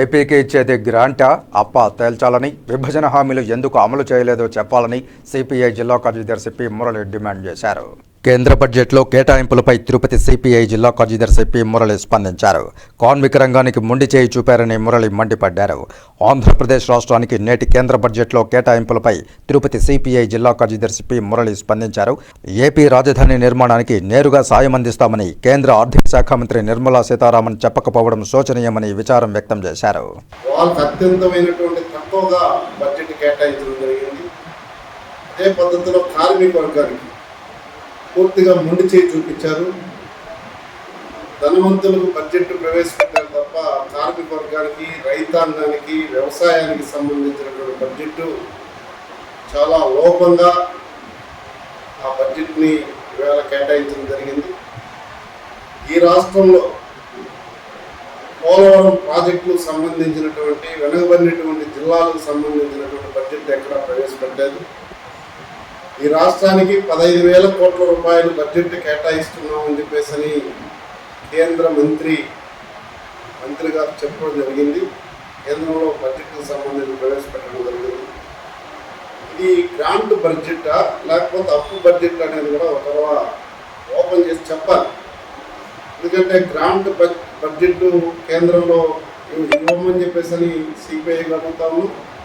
ఏపీకి ఇచ్చేది గ్రాంటా అప్ప తేల్చాలని విభజన హామీలు ఎందుకు అమలు చేయలేదో చెప్పాలని సిపిఐ జిల్లా కార్యదర్శి పి మురళి డిమాండ్ చేశారు. కేంద్ర బడ్జెట్లో కేటాయింపులపై తిరుపతి సిపిఐ జిల్లా కార్యదర్శి పి మురళి స్పందించారు. కార్మిక రంగానికి మొండి చేయి చూపారని మురళి మండిపడ్డారు. ఆంధ్రప్రదేశ్ రాష్ట్రానికి నేటి కేంద్ర బడ్జెట్లో కేటాయింపులపై తిరుపతి సిపిఐ జిల్లా కార్యదర్శి పి మురళి స్పందించారు. ఏపీ రాజధాని నిర్మాణానికి నేరుగా సాయం అందిస్తామని కేంద్ర ఆర్థిక శాఖ మంత్రి నిర్మలా సీతారామన్ చెప్పకపోవడం శోచనీయమని విచారం వ్యక్తం చేశారు. అదే పద్ధతిలో కార్మిక వర్గానికి పూర్తిగా మొండి చేయి చూపించారు. ధనవంతులకు బడ్జెట్ ప్రవేశపెట్టారు తప్ప కార్మిక వర్గానికి రైతాంగానికి వ్యవసాయానికి సంబంధించినటువంటి బడ్జెట్ చాలా లోపంగా ఆ బడ్జెట్ని ఇవాళ కేటాయించడం జరిగింది. ఈ రాష్ట్రంలో పోలవరం ప్రాజెక్టులకు సంబంధించినటువంటి వెనుకబడినటువంటి జిల్లాలకు సంబంధించినటువంటి బడ్జెట్ ఎక్కడా ప్రవేశపెట్టలేదు. ఈ రాష్ట్రానికి పదహైదు వేల కోట్ల రూపాయలు బడ్జెట్ కేటాయిస్తున్నామని చెప్పేసి కేంద్ర మంత్రి మంత్రి గారు చెప్పడం జరిగింది. కేంద్రంలో బడ్జెట్కు సంబంధించి ప్రవేశపెట్టడం జరిగింది. ఇది గ్రాంట్ బడ్జెటా లేకపోతే అప్పు బడ్జెట్ అనేది కూడా ఒక ఓపెన్ చేసి చెప్పాలి. ఎందుకంటే గ్రాంట్ బడ్- బడ్జెట్ కేంద్రంలో ఇవ్వమని చెప్పేసి అని సిపిఐ అడుగుతాము